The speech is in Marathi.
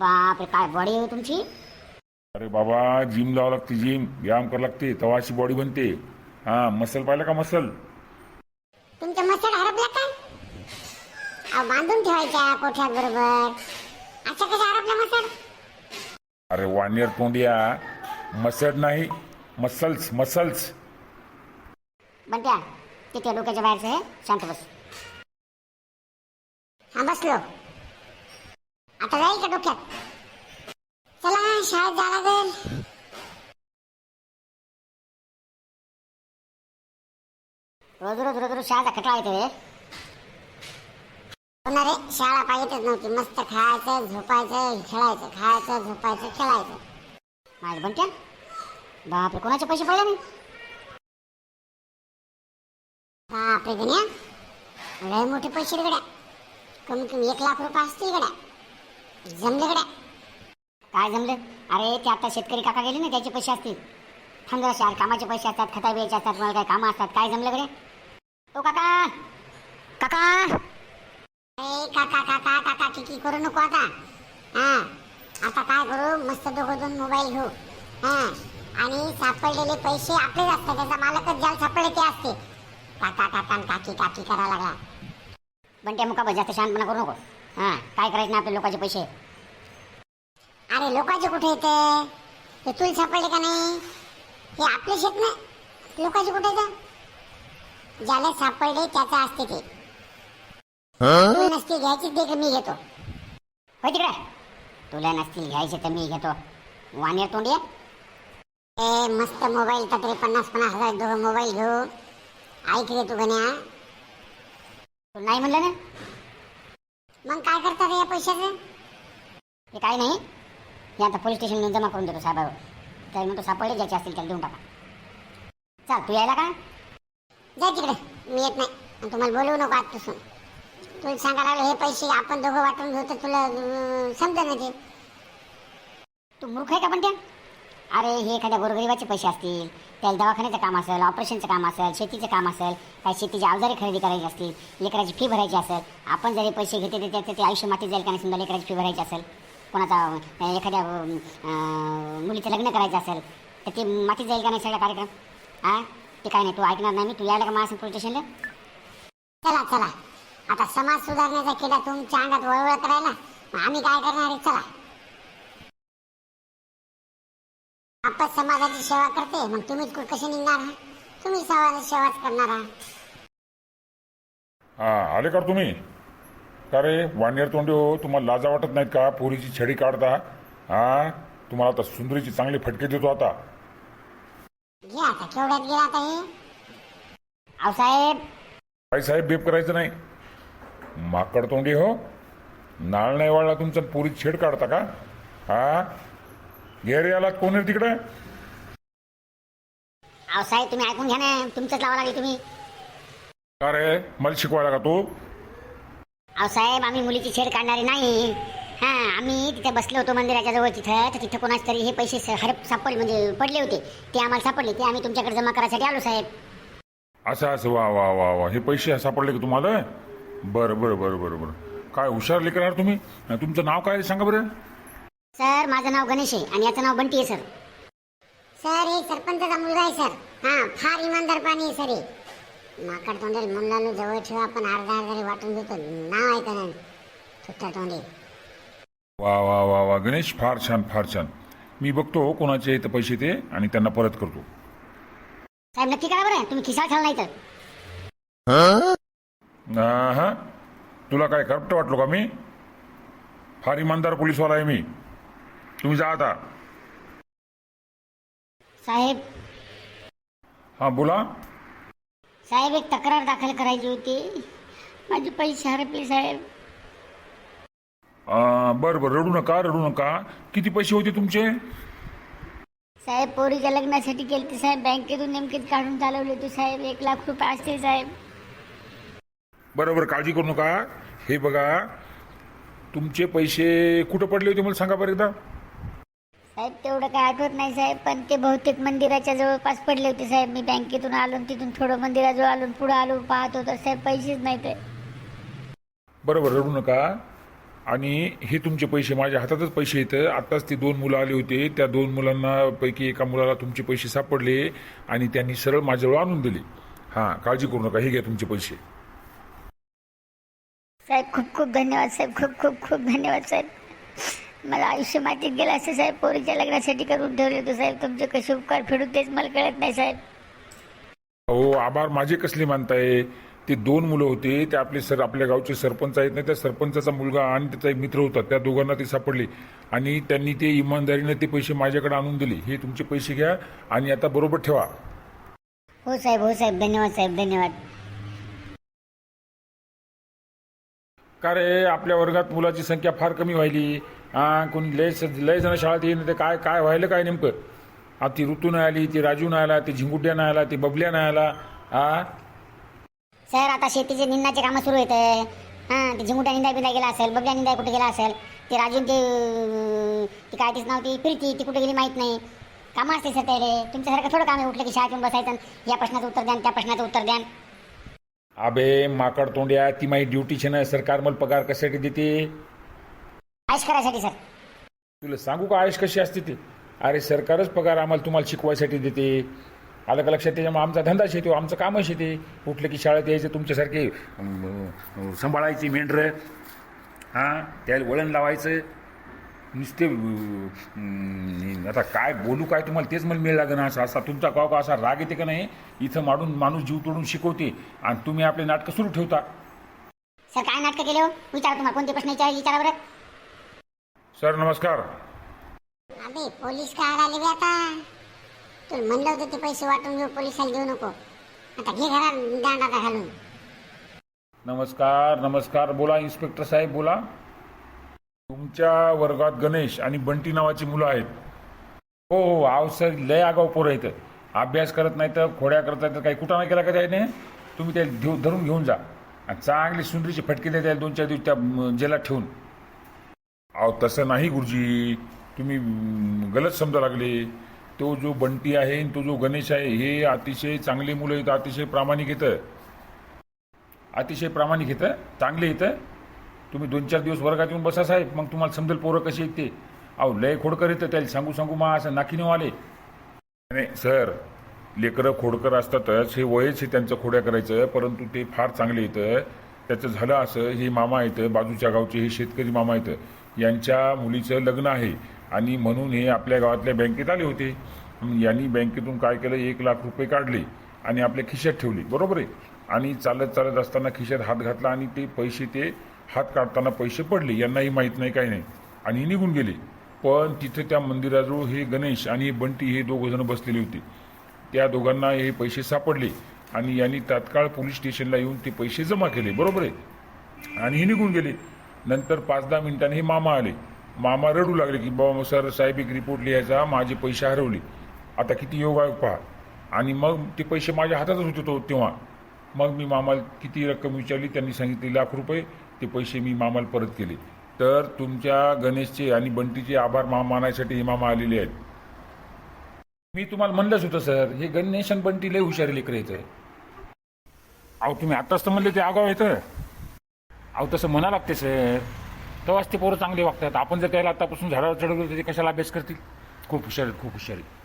बापरे काय बॉडी आहे हो तुमची? अरे बाबा जिम लावा लागते जिम व्यायाम करावं लागते. तेव्हा अशी बॉडी बनते. हा मसल पाहिलं का मसल तुमच्या मसड हरपला काय? अहो बांधून ठेवायच्या कोठ्यात बरोबर. अशा कशा हरपल्या मसड अरे वानियर तोंडिया मसड नाही मसल्स मसल्स बंट्या तिथे डोक्याच्या बाहेरचं आहे. शांत बस. हा बसलो आता जाईल का डोक्यात. चला शाळेत जा लागेल. रोज रोज रोज रोज शाळेचा कटाळा येते रे. पुन्हा रे शाळा पाहिजेच नव्हती. मस्त खायचं झोपायचं खेळायचं खायचं झोपायचं खेळायचं. माझ्या बनत्या बापरे कोणाचे पैसे पडले नाही? बापरे गण्या लय मोठे पैसे रे गड्या कमी कमी एक लाख रुपये असतील गड्या जमलं गड्या. काय जमलं? अरे ते आता शेतकरी काका गेले ना त्याचे पैसे असतील. थांब जरा कामाचे पैसे असतात खता बियाचे असतात मला काय कामं असतात. काय जमलं कडे ओ काका! काका! ए काका काका काका किकी करू नको आता. हा. आता काय करू? मस्त दोघं दोन मोबाईल घेऊ. हा. आणि सापडलेले पैसे आपलेच असतात. त्याचा मालकच ज्याला सापडले ते असते. काका काका काकी काकी करा लागला. बंट्या मुका जास्त शांतपणा करू नको. हां काय करायचं ना आपल्या लोकांचे पैसे? अरे लोकांचे कुठे येते? हे तुला सापडले का नाही? हे आपले शेत ना? लोकांचे कुठे येतं? ज्याला सापडले त्याचं असते ते. तुला नसते घ्यायची ते मी घेतो. होय तिकडे? तुला नसतील घ्यायचे तर मी घेतो. वानेर तोंडी? ए मस्त मोबाईल तर तरी पन्नास पन्नास हजार दोघं मोबाईल घेऊ. ऐक रे तू गण्या. तू नाही म्हणलं ना? मग काय करतात या पैशाचं? हे काय नाही. हे आता पोलीस स्टेशन जमा करून देतो साहेबावर. तर म्हणतो सापडले ज्याचे असतील त्याला देऊन टाका. चाल तू यायला का? जा तिकडे. मी येत नाही. आणि तुम्हाला बोलवू नको आजपासून. तुला सांगायला लागलं हे पैसे आपण दोघं वाटून घेऊ तर तुला समजा नाही ते. तू मूर्ख आहे का पण त्या? अरे हे एखाद्या गोरगरिबाचे पैसे असतील त्याला दवाखान्याचं काम असेल ऑपरेशनचं काम असेल शेतीचं काम असेल काही शेतीची अवजारे खरेदी करायची असतील लेकराची फी भरायची असेल आपण जरी पैसे घेते तर त्याचं ते आयुष्य माती जाईल का नाही समजा लेकराची फी भरायची असेल? कोणाचा एखाद्या मुलीचं लग्न करायचं असेल तर ते मातीत जाईल का नाही सगळा कार्यक्रम? हां ते काय नाही तू ऐकणार नाही मी तू यायला का माझ्या पोलीस स्टेशनला चला चला. आता समाज सुधारण्याचा किडा तुमच्या अंगात वळवळत करायला आम्ही काय करणार आहे? चला. आपण समाजाची सेवा करते मग तुम्हीच कुठं कसे निघणार तुम्ही समाजाची सेवाच करणार आहात हा आले का तुम्ही? का रे तोंडी हो तुम्हाला लाजा वाटत नाहीत का? पोरीची छडी काढता. हा? तुम्हाला आता सुंदरीची चांगली फटके देतो आता. घ्या आता केवढ्यात गेला आता हे? अहो साहेब. साहेब बेप करायचं नाही. माकड तोंडी हो. नाळ नाही वाळला तुमचा पोरी छेड काढता का? हा? घे आलात कोण आहे तिकडे? अहो साहेब तुम्ही ऐकून घ्या ना. तुमचंच लावा लागेल तुम्ही. का रे? मला शिकवायला का तू? अहो साहेब आम्ही मुलीची छेड काढणारी नाही. हा आम्ही तिथे बसलो होतो मंदिराच्या जवळ तिथं. तर तिथं कोणाच तरी हे पैसे स- हरप सापडले म्हणजे पडले होते. ते आम्हाला सापडले. ते आम्ही तुमच्याकडे जमा करायसाठी आलो साहेब. असं असं. वा वा वा वा. हे पैसे सापडले का तुम्हाला? बरं बरं बरं बरं बरं. काय हुशार लेकरणार तुम्ही? तुमचं नाव काय आहे? सांगा बरं. सर माझं नाव गणेश आहे आणि याचं नाव बंटी आहे सर. सर हे सरपंचाचा मुलगा आहे सर. हा. फार इमानदार पाणी आहे सर हे. माकड तोंडेल मुलाला जवळ ठेवा आपण अर्धा अर्धा वाटून देतो. नाव आहे का थुट्टा तोंडे. वा वा वा वा. गणेश फार छान फार छान. मी बघतो कोणाचे इथं पैसे ते आणि त्यांना परत करतो. साहेब नक्की करा बरं. तुम्ही खिसाळ खाल नाही तर हा? तुला काय करपट वाटलो का मी? फार इमानदार पोलीसवाला आहे मी. तुम्ही जा आता. साहेब. हां बोला. साहेब एक तक्रार दाखल करायची होती. माझे पैसे हरपले साहेब. बरं बरं रडू नका रडू नका. किती पैसे होते तुमचे? साहेब पोरीच्या लग्नासाठी ते साहेब. बँकेतून नेमकेच काढून चालवले होते साहेब. एक लाख रुपये असते साहेब. बरं बरं काळजी करू नका. हे बघा तुमचे पैसे कुठं पडले होते मला सांगा बरं एकदा. साहेब तेवढं काय आठवत नाही साहेब पण ते बहुतेक मंदिराच्या जवळपास पडले होते साहेब. मी बँकेतून आलो आणि तिथून थोडं मंदिराजवळ आलो आणि पुढे आलो पाहत होतो. साहेब पैसेच नाही ते बरं बरं रडू नका. आणि हे तुमचे पैसे माझ्या हातातच पैसे येतं आत्ताच ते दोन मुलं आले होते. त्या दोन मुलांना पैकी एका मुलाला तुमचे पैसे सापडले आणि त्यांनी सरळ माझ्याजवळ आणून दिले. हां काळजी करू नका. हे घ्या तुमचे पैसे. साहेब खूप खूप धन्यवाद साहेब. खूप खूप खूप धन्यवाद साहेब. मला आयुष्य मातीत गेलं असं साहेब. पोरीच्या लग्नासाठी करून ठेवले होते साहेब. तुमचे कसे उपकार फेडून तेच मला कळत नाही साहेब. हो आभार माझे कसले मानताय? ते दोन मुलं होते. ते आपले सर आपल्या गावचे सरपंच आहेत ना त्या सरपंचाचा मुलगा आणि त्याचा एक मित्र होता. त्या दोघांना ते सापडले. आणि त्यांनी ते इमानदारीने ते पैसे माझ्याकडे आणून दिले. हे तुमचे पैसे घ्या आणि आता बरोबर ठेवा. हो साहेब हो साहेब. धन्यवाद साहेब धन्यवाद. का रे? आपल्या वर्गात मुलाची संख्या फार कमी व्हायली. हा कोणी लय लय जण शाळेत येईल ते काय काय व्हायलं काय नेमकं? हा ती ऋतू नाही आली ती राजू नाही आला ती झिंगुट्या नाही आला ती बबल्या नाही आला हा? सर आता शेतीचे निंदाचे कामं सुरू आहेत. हां ते झिंगुट्या निंदा बिंदा गेला असेल बबल्या निंदा कुठे गेला असेल ते राजून ते ती काय तीच नाव ती प्रीती ती कुठे गेली माहीत नाही. कामं असते सर ते तुमच्यासारखं थोडं काम आहे उठलं की शाळेत येऊन बसायचं या प्रश्नाचं उत्तर द्या आणि त्या प्रश्नाचं उत्तर द्या. अबे माकड तोंड्या ती माझी ड्युटीची ना सरकार मला पगार कशासाठी देते? आयश करायसाठी सर. तुला सांगू का आयुष कशी असते ते? अरे सरकारच पगार आम्हाला तुम्हाला शिकवायसाठी देते. आलं का लक्षात? त्याच्यामुळे आमचा धंदाच येतो आमचं कामच येते उठलं की शाळेत यायचं तुमच्यासारखे अं, सांभाळायची मेंढरं. हां त्याला वळण लावायचं. नुसते अं, आता काय बोलू काय तुम्हाला तेच मला मिळ लागेल असा असा तुमचा गाव का असा राग येते का नाही? इथं माडून माणूस जीव तोडून शिकवते आणि तुम्ही आपले नाटकं सुरू ठेवता. सर काय नाटकं केले हो? विचारा तुम्हाला कोणते प्रश्न विचारा विचारा बरं. सर नमस्कार. अबे पोलीस काय आले बे आता? तुला म्हणलं होतं ते पैसे वाटून घेऊ पोलिसाला देऊ नको. आता घे घरात दांड आता घालून. नमस्कार नमस्कार. बोला इन्स्पेक्टर साहेब बोला. तुमच्या वर्गात गणेश आणि बंटी नावाची मुलं आहेत. हो हो आव सर लय आगाऊ पोरं आहेत. अभ्यास करत नाही तर खोड्या करत नाही तर काही कुठं नाही केला का त्याने? तुम्ही त्याला घेऊ धरून घेऊन जा. आणि चांगली सुंदरीची फटके द्या त्याला दोन चार दिवस त्या म, जेलात ठेवून. अहो तसं नाही गुरुजी. तुम्ही गलत समजा लागले. तो जो बंटी आहे आणि तो जो गणेश आहे हे अतिशय चांगले मुलं आहेत अतिशय प्रामाणिक येतं अतिशय प्रामाणिक येतं चांगले येतं तुम्ही दोन चार दिवस वर्गात येऊन बसा साहेब. मग तुम्हाला समजेल पोरं कशी येते अहो लय खोडकर येतं त्याला सांगू सांगू मा असं नाकीने आले. नाही सर लेकरं खोडकर असतातच हे वयच हे त्यांचं खोड्या करायचं परंतु ते फार चांगले येतं त्याचं झालं असं हे मामा येतं बाजूच्या गावचे हे शेतकरी मामा येतं यांच्या मुलीचं लग्न आहे. आणि म्हणून हे आपल्या गावातल्या बँकेत आले होते. यांनी बँकेतून काय केलं? एक लाख रुपये काढले आणि आपल्या खिशात ठेवले. बरोबर आहे? आणि चालत चालत असताना खिशात हात घातला आणि ते पैसे ते हात काढताना पैसे पडले. यांनाही माहीत नाही काही नाही. आणि निघून गेले. पण तिथे त्या मंदिराजवळ हे गणेश आणि हे बंटी हे दोघंजणं बसलेले होते. त्या दोघांना हे पैसे सापडले आणि यांनी तात्काळ पोलीस स्टेशनला येऊन ते पैसे जमा केले. बरोबर आहे? आणि हे निघून गेले. नंतर पाच दहा मिनिटांनी हे मामा आले. मामा रडू लागले की बाबा सर साहेब एक रिपोर्ट लिहायचा माझे पैसे हरवले. आता किती योगायोग पहा. आणि मग ते पैसे माझ्या हातातच होते तो तेव्हा. मग मी मामाला किती रक्कम विचारली त्यांनी सांगितले लाख रुपये. ते पैसे मी मामाला परत केले. तर तुमच्या गणेशचे आणि बंटीचे आभार मा मानायसाठी हे मामा आलेले आहेत. मी तुम्हाला म्हणलंच होतं सर हे गणेश आणि बंटी लय हुशारी लेकर येतं अहो तुम्ही आत्ताच तर म्हणले ते आगाव येतं अहो तसं म्हणा लागते सर. तेव्हाच ते पोरं चांगले वागतात. आपण जर त्याला आतापासून झाडावर चढवलं तर ते कशाला अभ्यास करतील? खूप हुशार आहेत खूप हुशार आहेत.